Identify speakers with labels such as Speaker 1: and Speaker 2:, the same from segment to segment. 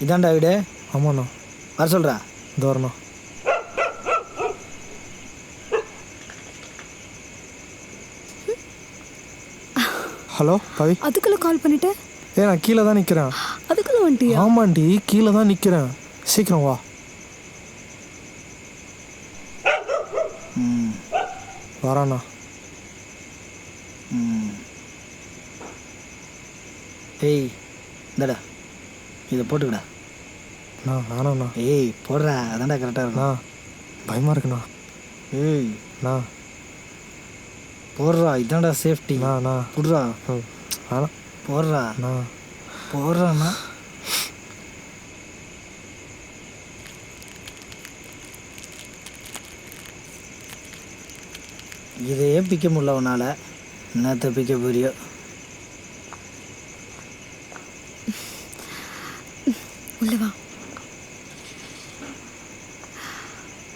Speaker 1: இதான்டா வீடு.
Speaker 2: ஆமாண்ணா
Speaker 1: வர சொல்கிறா
Speaker 2: இந்த ஹலோ பவி.
Speaker 3: அதுக்குள்ள கால் பண்ணிட்டு?
Speaker 2: ஏ நான் கீழே தான் நிற்கிறேன்
Speaker 3: அதுக்குள்ள வந்துட்டியா?
Speaker 2: ஆமாண்டி கீழே தான் நிற்கிறேன் சீக்கிரம் வா.
Speaker 1: ம்.
Speaker 2: வராண்ணா.
Speaker 1: ம். ஏய் இந்தடா. இதை போட்டுக்கடா.
Speaker 2: அண்ணா வேணாண்ணா
Speaker 1: ஏய் போடுறா. அதான்டா கரெக்டாக இருக்கும்.
Speaker 2: அண்ணா பயமாக இருக்குண்ணா.
Speaker 1: ஏய்.
Speaker 2: அண்ணா.
Speaker 1: போடுறா. இதான்டா சேஃப்டி
Speaker 2: அண்ணா
Speaker 1: புடுறா.
Speaker 2: வேணாம்
Speaker 1: போடுறா.
Speaker 2: அண்ணா.
Speaker 1: போடுறாண்ணா இதையே பிக்க முடியல உன்னால. என்னத்த பிக்க போறியோ?
Speaker 3: உள்ள வா.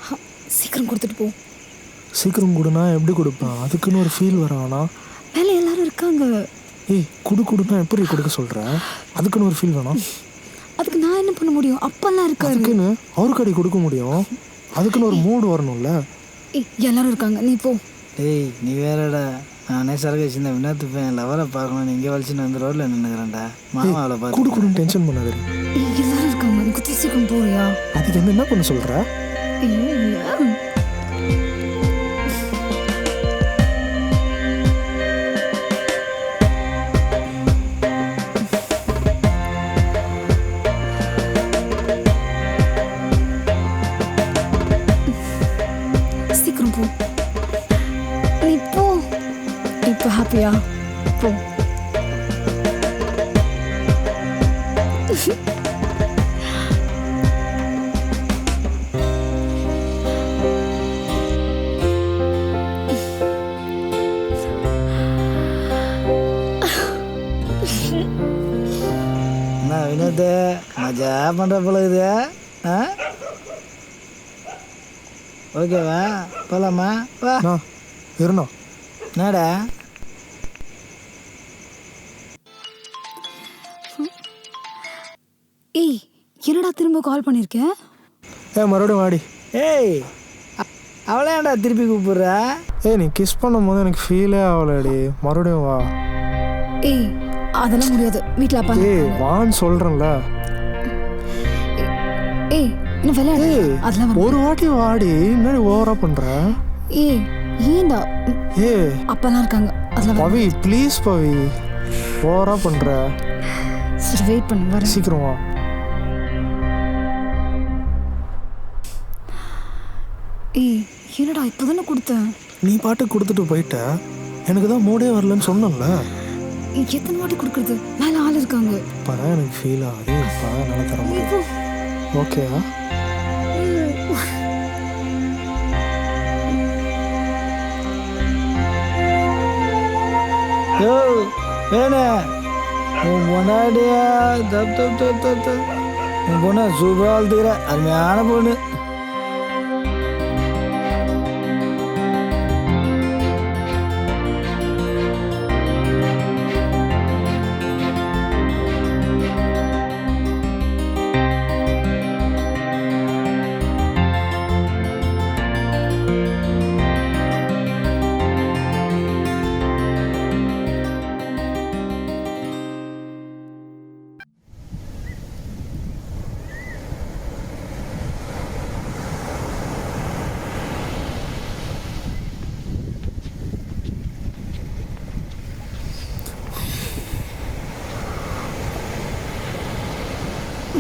Speaker 3: ஹ, சீக்கிரம் கொடுத்துட்டு போ.
Speaker 2: சீக்கிரம் கொடுனா எப்படி கொடுப்பேன்? அதுக்குன்னு ஒரு ஃபீல் வரானா
Speaker 3: மேலே எல்லாரும் இருக்காங்க.
Speaker 2: ஏய் குடு கொடுனா எப்படி கொடுக்க சொல்கிற அதுக்குன்னு ஒரு ஃபீல் வேணாம்.
Speaker 3: அதுக்கு நான் என்ன பண்ண முடியும்? அப்பெல்லாம் இருக்காரு
Speaker 2: அதுக்குன்னு அவருக்கு அடி கொடுக்க முடியும். அதுக்குன்னு ஒரு மூடு வரணும்ல.
Speaker 3: ஏய், எல்லாரும் இருக்காங்க. நீ போ.
Speaker 1: டேய் நீ வேறடா. நானே சரக்கு வச்சிருந்தேன். வினாத்துப்பேன் லவரை பார்க்கணும் இங்கே வலிச்சுன்னு வந்து ரோட்டில் நின்றுக்கிறேன்டா மாமா அவளை
Speaker 2: குடு
Speaker 1: பார்த்து
Speaker 2: கொடுன்னு டென்ஷன் பண்ணாது
Speaker 3: எல்லாரும் இருக்காங்க. நீ குத்தி சீக்கிரம் போறியா?
Speaker 2: அதுக்கு என்ன பண்ண சொல்கிற
Speaker 1: மஜா பண்ணுற போல இது? ஆ? ஓகேவா? போகலாமா வா.
Speaker 2: இருண்ணா.
Speaker 1: என்னடா?
Speaker 3: ஏய் என்னடா திரும்ப கால் பண்ணியிருக்கேன்
Speaker 2: ஏ மறுபடியும் வாடி.
Speaker 1: ஏய் அவளை ஏன்டா திருப்பி கூப்பிடுற?
Speaker 2: ஏய் நீ கிஸ் பண்ணும்போது எனக்கு ஃபீலே ஆகலடி. மறுபடியும் வா.
Speaker 3: ஏய் அதெல்லாம் முடியாது. வீட்டில் அப்பா
Speaker 2: ஏய் வான்னு சொல்கிறேன்ல
Speaker 3: இன்னும் விளையாடு அதெல்லாம் வர
Speaker 2: ஒரு வாட்டி வாடி என்னடி ஓவரா பண்ற?
Speaker 3: ஏய் ஏன்டா?
Speaker 2: ஏய்
Speaker 3: அப்பெல்லாம் இருக்காங்க. அதெல்லாம் வர
Speaker 2: பவி ப்ளீஸ் பவி ஓவரா பண்ற?
Speaker 3: சரி வெயிட் பண்ணு வரேன்.
Speaker 2: சீக்கிரம் வா.
Speaker 3: ஏய் என்னடா இப்போதானே கொடுத்தேன்?
Speaker 2: நீ பாட்டு கொடுத்துட்டு போயிட்ட. எனக்கு தான் மூடே வரலன்னு சொன்னல
Speaker 3: எத்தனை வாட்டி கொடுக்குறது? மேலே ஆள் இருக்காங்க.
Speaker 2: இப்போதான் எனக்கு ஃபீல் ஆகுது. இப்போதான் நல்லா தர முடியும் ஓகேவா
Speaker 1: யோ வேணே உன் பொண்டாடியா தப் தப் தப் தப் உன் பொண்ணை சூப்பராக வளர்த்துக்கிற. அருமையான பொண்ணு.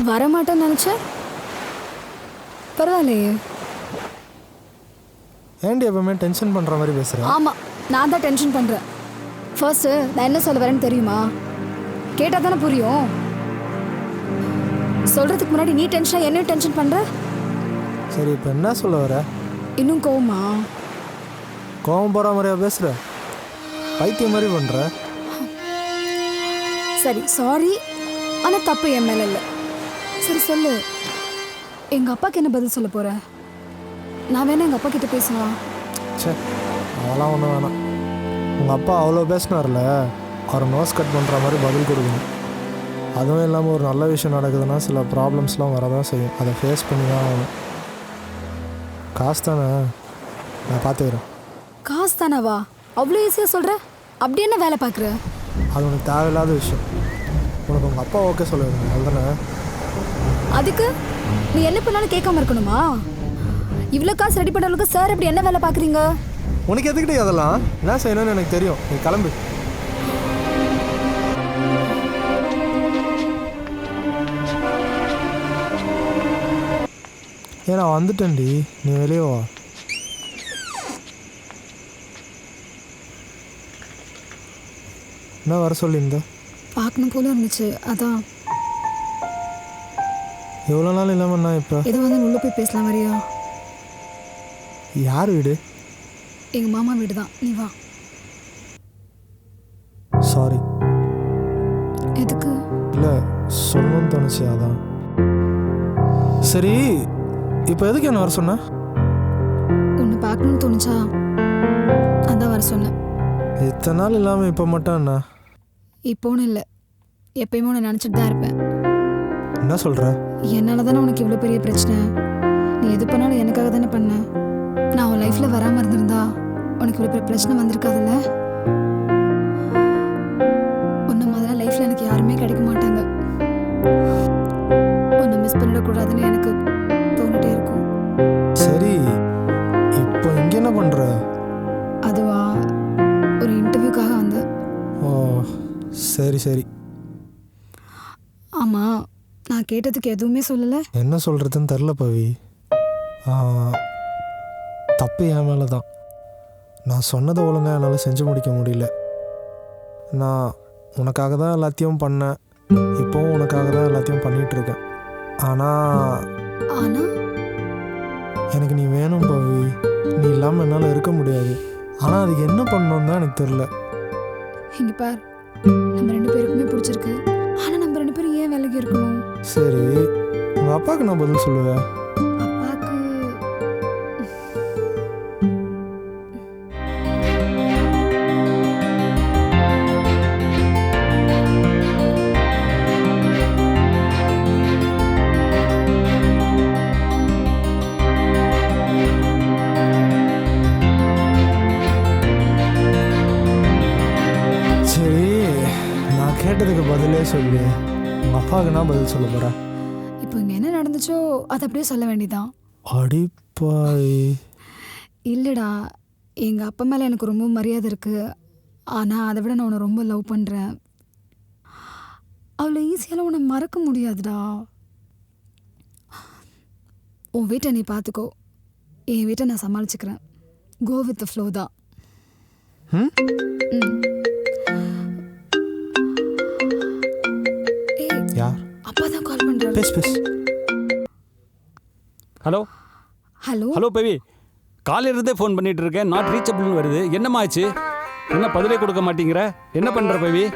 Speaker 3: வரமாட்டேன்னு நினச்சேன் பரவாயில்லையே.
Speaker 2: ஏன்டி எப்பவுமே டென்ஷன் பண்ற மாதிரி பேசுற?
Speaker 3: ஆமாம் நான் தான் டென்ஷன் பண்ணுறேன் ஃபர்ஸ்ட்டு நான் என்ன சொல்ல வரேன்னு தெரியுமா? கேட்டால் தானே புரியும். சொல்கிறதுக்கு முன்னாடி நீ டென்ஷனாக என்ன டென்ஷன் பண்ணுற
Speaker 2: சரி இப்போ என்ன சொல்ல வர?
Speaker 3: இன்னும் கோவமா?
Speaker 2: கோவம் போற மாதிரியா பேசுற? பைத்தியம் மாதிரி பண்ற?
Speaker 3: சரி சாரி ஆனால் தப்பு என் மேலே இல்லை. சரி சொல்லு. எங்கள் அப்பாவுக்கு என்ன பதில் சொல்ல போற? நான் வேணா எங்கள் அப்பா கிட்ட பேசுவா
Speaker 2: சே அதெல்லாம் ஒன்றும் வேணாம். உங்கள் அப்பா அவ்வளோ பேசினார்ல அவரை நோஸ் கட் பண்ணுற மாதிரி பதில் கொடுக்கணும். அதுவும் இல்லாமல் ஒரு நல்ல விஷயம் நடக்குதுன்னா சில ப்ராப்ளம்ஸ்லாம் வரதான் செய்யும். அதை ஃபேஸ் பண்ணி தான் ஆகணும். காசு தானே? நான் பார்த்துக்கிறேன்.
Speaker 3: காசு தானவா? அவ்வளோ ஈஸியாக சொல்கிற அப்படி என்ன வேலை பார்க்குற?
Speaker 2: அது உனக்கு தேவையில்லாத விஷயம். உனக்கு உங்கள் அப்பா ஓகே சொல்லுவாங்க அதுதானே
Speaker 3: அதுக்கு நீ என்ன பண்ணாலும் கேட்காம இருக்கணுமா? இவ்வளோ காசு ரெடி அளவுக்கு சார் இப்படி என்ன வேலை பார்க்குறீங்க?
Speaker 2: உனக்கு எதுக்கிட்டே அதெல்லாம்? என்ன செய்யணும்னு எனக்கு தெரியும். நீ கிளம்பு. ஏ நான் வந்துட்டேன்டி. நீ வெளியே வா. என்ன வர சொல்லியிருந்த?
Speaker 3: பார்க்கணும் போல இருந்துச்சு. அதான்
Speaker 2: எவ்வளோ நாள் இல்லாமல் நான் இப்போ?
Speaker 3: எது வந்து உள்ள போய் பேசலாம் வரியா?
Speaker 2: யார் வீடு?
Speaker 3: எங்கள் மாமா வீடு தான் நீ வா.
Speaker 2: சாரி
Speaker 3: எதுக்கு?
Speaker 2: இல்லை சொல்லணும்னு தோணுச்சு அதான். சரி இப்போ எதுக்கு என்ன வர சொன்ன?
Speaker 3: உன்னை பார்க்கணும்னு தோணுச்சா? அதான் வர சொன்னேன்.
Speaker 2: இத்தனை நாள் இல்லாமல் இப்போ மட்டும் என்ன?
Speaker 3: இப்போன்னு இல்லை. எப்பயுமே உன்னை நினச்சிட்டு தான் இருப்பேன்.
Speaker 2: என்ன சொல்கிற
Speaker 3: என்னால் தானே உனக்கு இவ்வளோ பெரிய பிரச்சனை? நீ எது பண்ணாலும் எனக்காக தானே பண்ண? நான் உன் லைஃப்பில் வராமல் இருந்திருந்தா உனக்கு இவ்வளோ பெரிய பிரச்சனை வந்திருக்காதுல்ல? உன்ன மாதிரி லைஃப்பில் எனக்கு யாருமே கிடைக்க மாட்டாங்க. உன்னை மிஸ் பண்ணிடக்கூடாதுன்னு எனக்கு தோணிட்டே இருக்கும்.
Speaker 2: சரி இப்போ இங்கே என்ன பண்ணுற
Speaker 3: அதுவா ஒரு இன்டர்வியூக்காக வந்தேன்.
Speaker 2: ஓ சரி சரி.
Speaker 3: கேட்டதுக்கு எதுவுமே சொல்லலை.
Speaker 2: என்ன சொல்கிறதுன்னு தெரில பவி. தப்பு என் மேலே தான் நான் சொன்னதை ஒழுங்காக என்னால் செஞ்சு முடிக்க முடியல. நான் உனக்காக தான் எல்லாத்தையும் பண்ணேன். இப்போவும் உனக்காக தான் எல்லாத்தையும் பண்ணிகிட்ருக்கேன் ஆனால்
Speaker 3: ஆனால்
Speaker 2: எனக்கு நீ வேணும் பவி. நீ இல்லாமல் என்னால் இருக்க முடியாது. ஆனால் அதுக்கு என்ன பண்ணணும் தான் எனக்கு தெரில
Speaker 3: இங்கே பார். நம்ம ரெண்டு பேருக்குமே பிடிச்சிருக்கு. விலகி இருக்கணும்
Speaker 2: சரி உங்கள் அப்பாவுக்கு நான் பதில் சொல்லுவேன். சரி நான் கேட்டதுக்கு பதிலே சொல்லு. அப்பாவுக்கு நான் பதில் சொல்ல போகிறேன்
Speaker 3: இப்போ இங்கே என்ன நடந்துச்சோ அதை அப்படியே சொல்ல வேண்டியதான்
Speaker 2: அடிப்பாய்
Speaker 3: இல்லைடா எங்கள் அப்பா மேலே எனக்கு ரொம்ப மரியாதை இருக்குது ஆனால் அதை விட நான் உன்னை ரொம்ப லவ் பண்ணுறேன் அவ்வளோ ஈஸியால் உன்னை மறக்க முடியாதுடா. உன் வீட்டை நீ பார்த்துக்கோ என் வீட்டை நான் சமாளிச்சுக்கிறேன். கோ வித் ஃப்ளோ தான்.
Speaker 2: ம். பேசு பேசு
Speaker 4: ஹலோ
Speaker 3: ஹலோ
Speaker 4: ஹலோ பவி காலையில இருந்தே ஃபோன் பண்ணிட்டு இருக்கேன். நாட் ரீச்சபிள்னு வருது. என்னம்மா ஆச்சு? என்ன பதிலே கொடுக்க மாட்டேங்கிற? என்ன பண்ற பவி